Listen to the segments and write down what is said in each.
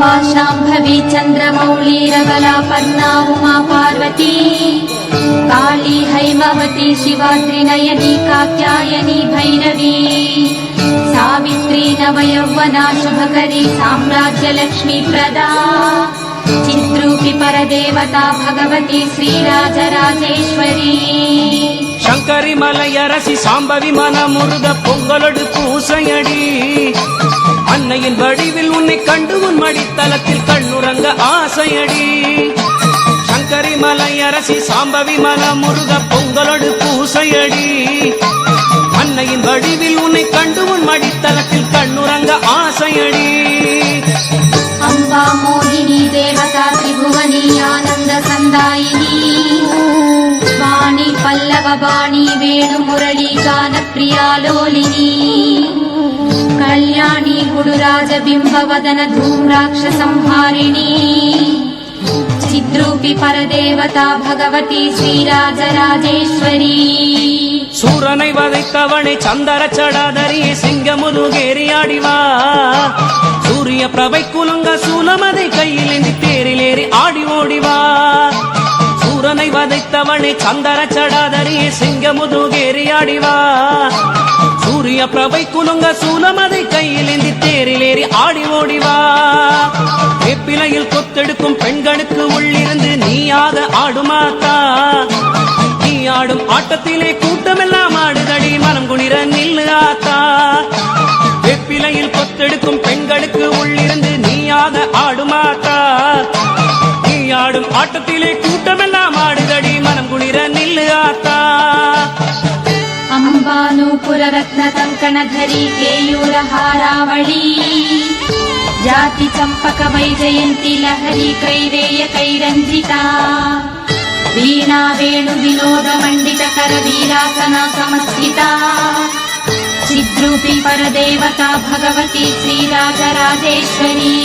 ఉమా శాంభవి చంద్రమౌళీరబలాపన్నా ఉమా పార్వతీ కాళీ హైమవతి శివాద్రినయని కాత్యాయని భైరవీ. సావిత్రీ నవయౌవనా శుభకరి సామ్రాజ్యలక్ష్మీ ప్రదా. చిద్రూపి పరదేవత భగవతి శ్రీరాజరాజేశ్వరీ. శంకరి మలయరసి సాంబవి మన మురుద పొంగలొడుకు கண்ணனின் வடிவில் உன்னை கண்டு உன் மடித்தலத்தில் கண்ணுறங்க ஆசையடி. சங்கரி மலை அரசி சாம்பவி மல முருக பொங்கலோடு பூசையடி. அன்னையின் வடிவில் உன்னை கண்டு உன் மடித்தலத்தில் கண்ணுறங்க ஆசையடி. அம்பா மோகினி தேவதா திரிபுவனி ஆனந்த சந்தாயினி. வாணி பல்லவ பாணி வேணு முரளி கான பிரியாலோலினி कल्याणी गुडुराजबिम्बवदन धूम्राक्षसंहारिणी चिद्रूपि परदेवता भगवती श्रीराजराजेश्वरी சூரனை வதைத்தவனை சந்தர சடாதரியே சிங்கமுதுகேறி ஆடிவா சூரிய பிரபை குலுங்க சூலமதை கையில் ஏந்தி தேரிலேறி ஆடி ஓடிவா சூரனை வதைத்தவனை சந்தர சடாதரியே சிங்கமுதுகேறி ஆடிவா சூரிய பிரபை குலுங்க சூலமதை கையில் ஏந்தி தேரிலேறி ஆடி ஓடிவா வெப்பிலையில் கொத்தெடுக்கும் பெண்களுக்கு உள்ளிருந்து நீயாக ஆடுமாத்தா நீ ஆடும் ஆட்டத்திலே கூட்டமெல்லாம் ஆடுதடி மனம் குளிர நில்லு ஆத்தா வெப்பிலையில் கொத்தெடுக்கும் பெண்களுக்கு உள்ளிருந்து நீயாக ஆடுமாத்தா நீ ஆடும் ஆட்டத்திலே अम्बानूपुररत्नकङ्कणधरी केयूरहारावळी जातिचम्पक वैजयन्ती लहरी कैरेय कैरञ्जिता वीणा वेणुविनोदमण्डित करवीरासना समस्थिता चिद्रूपी परदेवता भगवती श्रीराजराजेश्वरी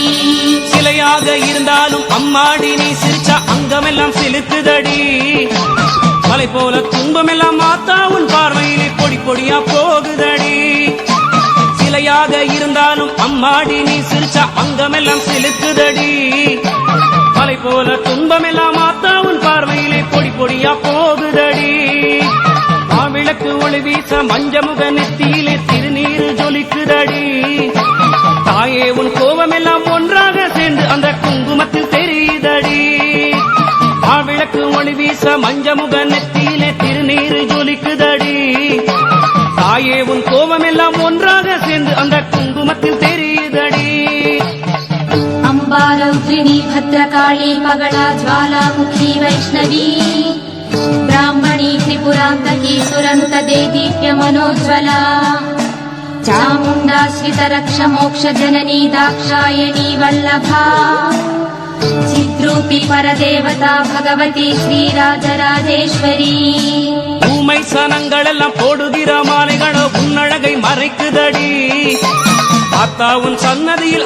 சிலையாக இருந்தாலும் அம்மாடி நீ சிரிச்சா அங்கமெல்லாம் சிலுக்குதடி மலை போல துன்பமெல்லாம் மாத்தா உன் பார்வையிலே பொடி பொடியா அம்மாடி நீ சிரிச்சா அங்கமெல்லாம் செலுத்துதடி மலை போல துன்பமெல்லாம் மாத்தா உன் பார்வையிலே பொடி பொடியா போகுதடி. மாவிளக்கு ஒளி வீச மஞ்சமுக நெத்தியிலே திருநீரு ஜொலிக்குதடி. தாயே உன் கோபமெல்லாம் ஒன்றாக சேர்ந்து அந்த குங்குமத்தில் தெரியுதடி. மாவிளக்கு ஒளி வீச மஞ்சமுக நெத்தியிலே திருநீரு ஜொலிக்குதடி. தாயே உன் கோபமெல்லாம் ஒன்றாக ದಾರಿಣಿ ಭದ್ರಕಾಳಿ ಮಗಳ ಜ್ವಾಲಾಮುಖಿ ವೈಷ್ಣವಿ ಬ್ರಾಹ್ಮಣಿ ತ್ರಿಪುರಾಂತಕಿ ಸುರಂತ ದೇದೀಪ್ಯ ಮನೋಜ್ವಲ ಚಾಮುಂಡಾಶ್ರಿತ ರಕ್ಷ ಮೋಕ್ಷ ಜನನಿ ದಾಕ್ಷಾಯಣಿ ವಲ್ಲಭ சித்ரூபி பரதேவதா பகவதி ஸ்ரீராஜராஜேஸ்வரி பூமை சனங்கள் எல்லாம் போடுகிற மாலைகளோ உன்னழகை மறைக்குதடி பார்த்தா உன் சன்னதியில்